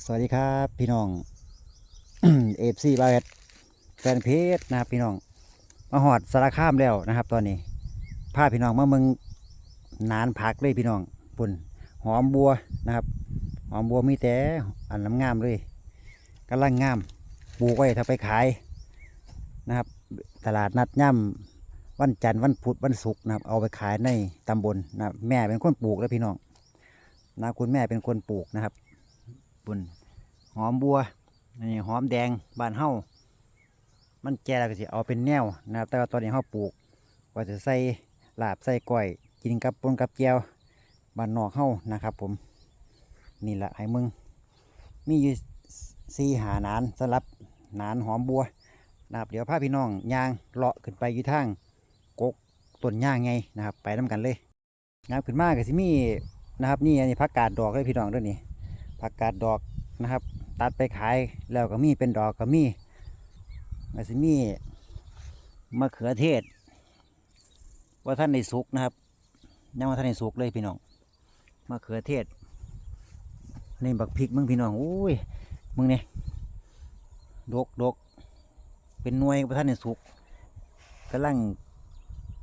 สวัสดีครับพี่น้องเอฟซีบาเอแฟนเพจนะครับพี่น้องมาหอดสารคามแล้วนะครับ ตอนนี้พาพี่น้องมาเมืองนานพักเลยพี่น้องปุ่นหอมบัวนะครับ หอมบัวมีแต่อันน้ำงามเลยกำลังงามปลูกไว้ถ้าไปขายนะครับ ตลาดนัดย่ำวันจันทร์วันพุธวันศุกร์นะครับ เอาไปขายในตำบลนะแม่เป็นคนปลูกแล้วพี่น้องนะคุณแม่เป็นคนปลูกนะครับ ปุ่นหอมบัวนี่หอมแดงบานเฮามันแก่แล้วก็สิเอาเป็นแนวนะครับแต่ว่าตอนนี้เฮาปลูกว่าจะใส่ลาบใส่ก้อย กินกับปนกับแก้วบานนอกเฮานะครับ ผมนี่แหละให้มึง มีอยู่สี่หาหนานสำหรับหนานหอมบัวนะครับเดี๋ยวพาพี่น้องย่างเลาะขึ้นไปอยู่ทางกกต้นย่างไงนะครับ ไปน้ากันเลยงามขึ้นมากก็สิมีนะครับนี่อันนี้ผักกาดดอกเลยพี่น้องเด้วยนี่ ผักกาดดอกนะครับ ตัดไปขายแล้วก็มีเป็นดอกก็มีก็สิมีมะเขือเทศ ว่าท่านในสุกนะครับยังว่าท่านในสุกเลยพี่น้องมะเขือเทศนี่บักพริกมึงพี่น้องอุ้ยมึงเนี่ยดกดกเป็นหน่วยว่าท่านในสุกกำลัง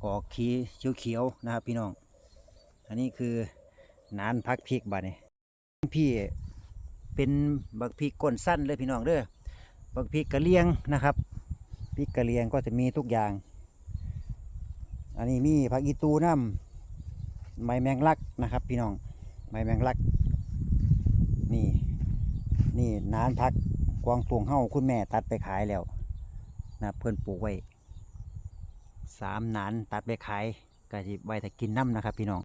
ออกขีเขียวๆนะครับ พี่น้อง อันนี้คือ นานพักพริกบาดนี่พี่ เป็นบักพริกก้นสั้นเลยพี่น้องเด้อบักพริกกะเลียงนะครับพริกกะเลียงก็จะมีทุกอย่าง อันนี้มีผักอีตูน้ำไม้แมงลักนะครับ พี่น้องไม้แมงลัก นี่นี่นานพักกวางตวงเฮ้าคุณแม่ตัดไปขายแล้วนะเพื่อนปลูกไว้สามนานตัดไปขายก็จะไว้แต่กินน้ำนะครับ พี่น้อง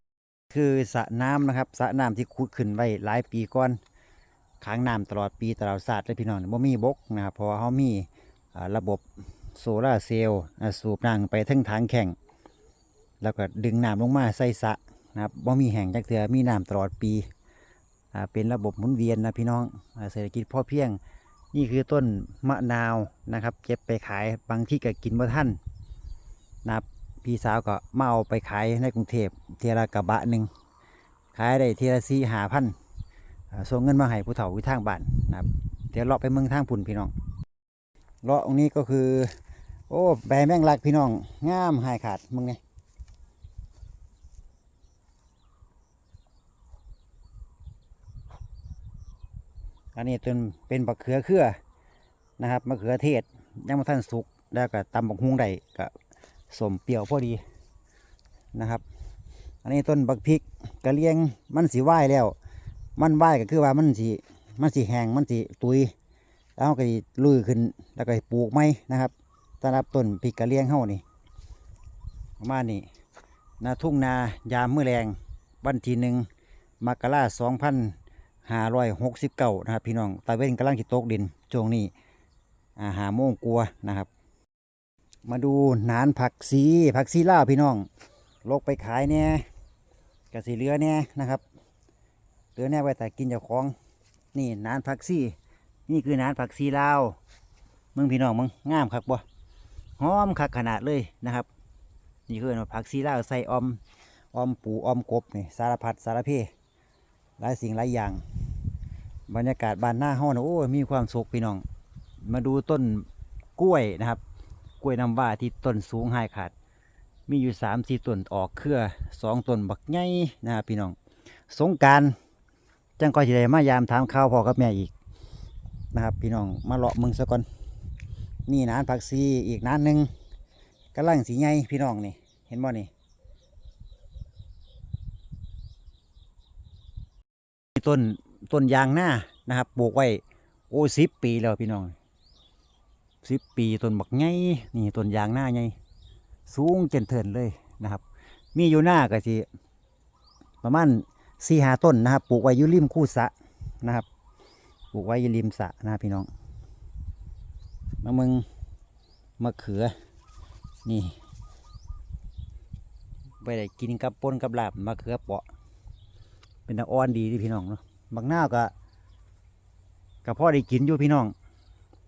คือสระน้ำนะครับสระน้ำที่ขุดขึ้นไว้หลายปีก่อน ค้างน้ำตลอดปีตลอดศาสตร์เลยพี่น้องบ่มีบกนะครับเพราะว่าเขามีระบบโซลาเซลล์สูบน้ำไปทั้งทางแข่ง แล้วก็ดึงน้ำลงมาใส่สะนะครับบ่มีแห่งจักเถือมีน้ำตลอดปีเป็นระบบหมุนเวียนนะพี่น้องเศรษฐกิจพอเพียงนี่คือต้นมะนาวนะครับ เก็บไปขายบางที่ก็กินบ่ท่านนะพี่สาวก็มาเอาไปขายในกรุงเทพเทียละกระบะหนึ่งขายได้เทียละสี่หาพัน ส่งเงินมาให้ผู้เฒ่าอยู่ทางบ้านนะครับ เดี๋ยวเลาะไปเมืองทางปุ่นพี่น้อง เลาะตรงนี้ก็คือ โอ้ใบแมงลักพี่น้อง งามหายขาดมึงเนี่ยอันนี้เป็นเป็นบักเขือเครือนะครับมะเขือเทศยังมาท่านสุกแล้วก็ตำบักฮุงได้ก็สมเปรี้ยวพอดีนะครับ อันนี้ต้นบักพริกกระเลียงมันสีไหวแล้ว มันไหวก็คือว่ามันสีมันสีแห้งมันสีตุย แล้วก็ลุยขึ้น แล้วก็ปลูกไม้นะครับสำหรับต้นพริกกระเลียงเฮานี่ประมาณนี้นาทุ่งนายามเมื่อแรงวันที่หนึ่งมกราสองพันห้าร้อยหกสิบเก้านะครับ พี่น้องตะเว้นกำลังจะตกดินช่วงนี้อาหาโมงกลัวนะครับ มาดูหนานผักซีผักซีล่าวพี่น้องลกไปขายเนี่ยกะสีเหลือเนี่ยนะครับ เหลือเนี่ยไว้แต่กินเจ้าของ นี่นานผักซีนี่คือนานผักซีลาวมึงพี่น้องมึงงามคักบ่หอมคักขนาดเลยนะครับ นี่คือผักซีลาวใส่ออมออมปูออมกบนี่สารพัดสารเพหลายสิ่งหลายอย่าง บรรยากาศบานหน้าห้องนะโอ้ยมีความสุขพี่น้อง มาดูต้นกล้วยนะครับ กล้วยน้ำว้าที่ต้นสูงหายขาด มีอยู่สามสี่ต้นออกเครือสองต้นบักใหญ่นะครับพี่น้อง สงการ จังก็จะได้มายามถามข่าวพ่อกับแม่อีกนะครับ พี่น้องมาเลาะมึงซะก่อนนี่นานผักซีอีกนานหนึ่งกำลังสีใหญ่พี่น้องนี่ เห็นบ่นี่ต้นต้นยางหน้านะครับปลูกไว้โอ้สิบปีแล้วพี่น้องสิบปีต้นบักไงนี่ต้นยางหน้าไงสูงเจนเทินเลยนะครับ มีอยู่หน้าก็สิประมาณ สี่หาต้นนะครับ ปลูกไว้ยุริมคู่สะนะครับ ปลูกไว้ยุริมสะนะพี่น้องมะมึงมะเขือ นี่ไปได้กินกับปนกับลาบมะเขือเปาะ เป็นอ่อนดีที่พี่น้องเนาะบักหน้าวก็กับพ่อได้กินอยู่พี่น้อง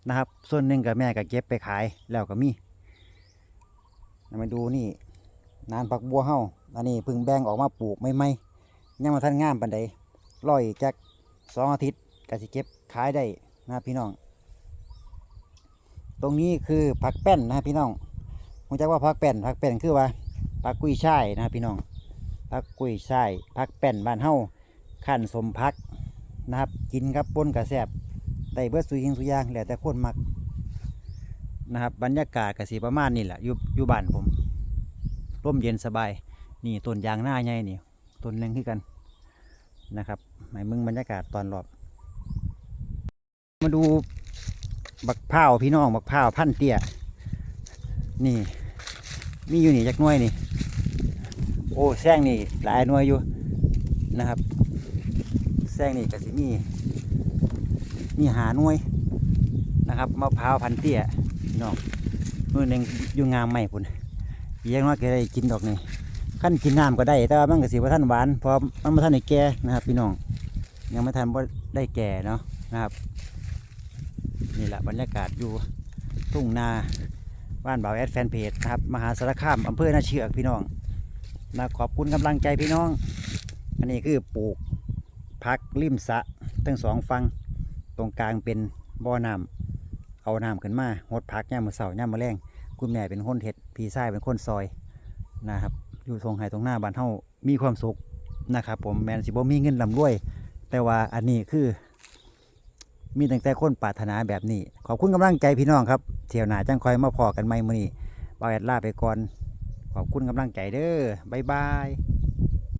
นะครับ ส่วนหนึ่งกับแม่ก็เก็บไปขายแล้วก็มีมาดูนี่นานผักบัวเฮาอันนี้พิ่งแบ่งออกมาปลูกไม่ไม่ ยังมาทันงามปันใดรออีกจักสองอาทิตย์กสิเก็บขายได้นะพี่น้อง ตรงนี้คือผักแป้นนะพี่น้องผมจะว่าผักแป้นผักแป้นคือว่าผักกุ้ยช่ายนะพี่น้องผักกุ้ยช่ายผักแป้นบ้านเฮาขั้นสมพักนะครับ กินกับปนกระแซบได้เบิดสุยิงสุยางแล้วแต่คนมักนะครับบรรยากาศกสีประมาณนี่แหละอยู่อยู่บ้านผมร่มเย็นสบายนี่ต้นยางหน้าใหญ่นี่ ต้นหนึงคือกันนะครับให้มึงบรรยากาศตอนรอบ มาดูบักพร้าพี่น้องบักพร้าพันเตี้ยนี่ มีอยู่นี่จักน่วยนี่ โอ้แซงนี่หลายน่วยอยู่นะครับแซงนี่ก็สิมีมีหาน่วยนะครับมะพร้าวพันเตี้ยพี่น้องนู่นเองอยู่งามใหม่พุ่นอีกอยังน้อยก็ได้กินดอกนี่ ขั้นกินน้ำก็ได้ แต่ว่ามันก็สิว่าท่านหวานเพราะมันมาท่านในแก่นะครับ พี่น้อง ยังไม่ทันว่าได้แก่เนาะนะครับ นี่แหละบรรยากาศอยู่ทุ่งนาบ้านบ่าวแอดแฟนเพจนะครับมหาสารคามอำเภอนาเชือกพี่น้องนะขอบคุณกำลังใจพี่น้อง อันนี้คือปลูกพักริมสะทั้งสองฟังตรงกลางเป็นบ่อน้ำเอาน้ำขึ้นมาหดพักย่ามมือเสาย่ามมือแรงคุณแม่เป็นคนเห็ดพี่ชายเป็นคนซอยนะครับ อยู่ทรงไห้ตรงหน้าบ้านเฮามีความสุขนะครับผมแมนสิบ่มีเงินลำรวย แต่ว่าอันนี้คือ มีตั้งแต่คนปรารถนาแบบนี้ ขอบคุณกำลังใจพี่น้องครับเที่ยวหนาจังคอยมาพอกันใหม่มื้อนี้บ่าวแอดลาไปก่อน ขอบคุณกำลังใจเด้อบ๊ายบาย